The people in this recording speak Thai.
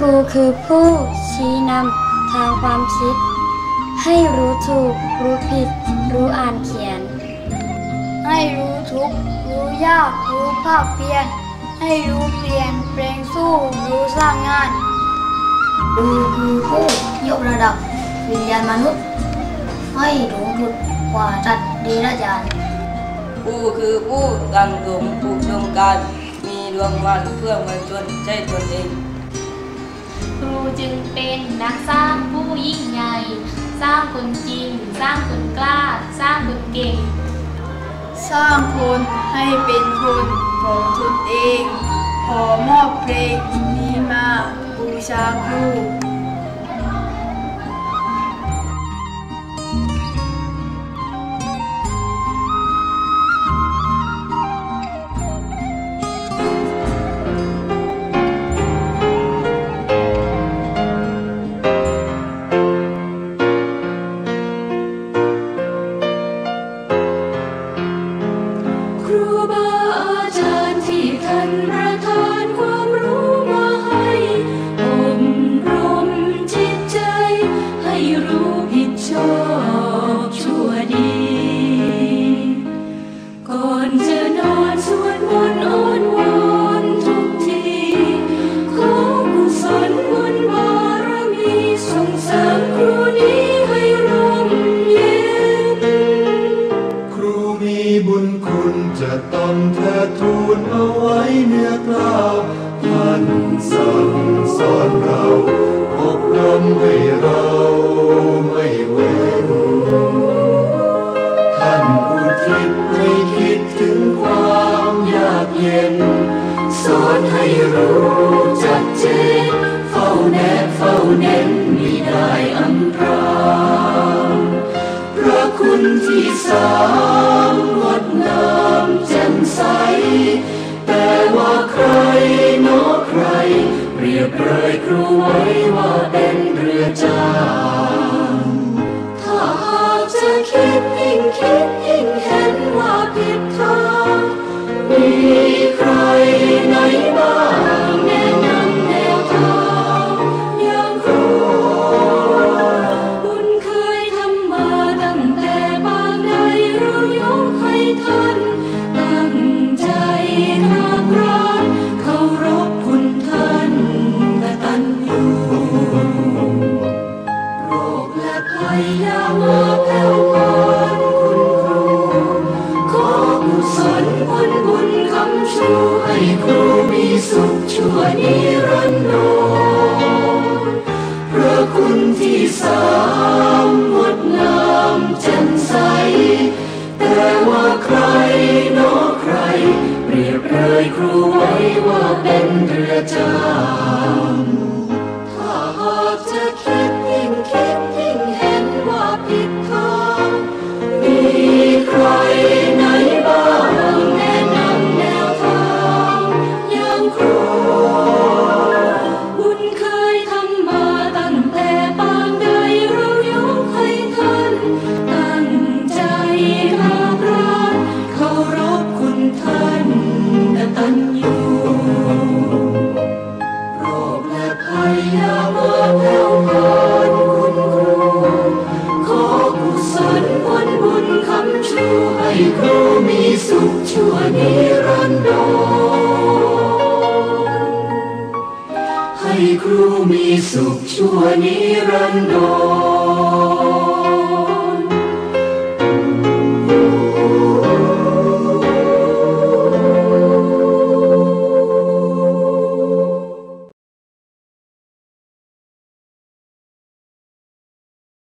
ครูคือผู้ชี้นำทางความคิด ให้รู้ถูก รู้ผิด รู้อ่านเขียน ให้รู้ทุกข์รู้ยาก รู้ภาคเพียรให้รู้เปลี่ยนแปลงสู้รู้สร้างงานครูคือผู้ยกระดับวิญญาณมนุษย์ ให้รู้หยุดกว่าจัดดีละจานครูคือผู้ตั้งสมอุดมการณ์มีดวงวันเพื่อมวลชนใช้ตนเอง ครูจึงเป็นนักสร้างผู้ยิ่งใหญ่ สร้างคนจริง สร้างคนกล้า สร้างคนเก่ง สร้างคนให้เป็นคนของตนเอง ขอมอบเพลงนี้มาบูชาครู ครูบาอาจารย์ที่ท่านประทาน สั่งสอนเราอบรมให้เราไม่เว้นท่านอุทิศให้คิดถึงความยากเย็น สอนให้รู้จัดเจนเฝ้าแนบเฝ้าเน้นมิได้อำพรางพระคุณที่สามงดงามแจ่มใสแต่ว่าใคร เปรียบเปรยครูไว้ว่าเป็นเรื ชูให้ครูมีสุขชั่วนิรันดรพระคุณที่สามงดงามแจ่มใส แต่ว่าใครนอใคร เปรียบเลยครูไว้ว่าเป็นเรือจ้า สุขชั่วนิรันดร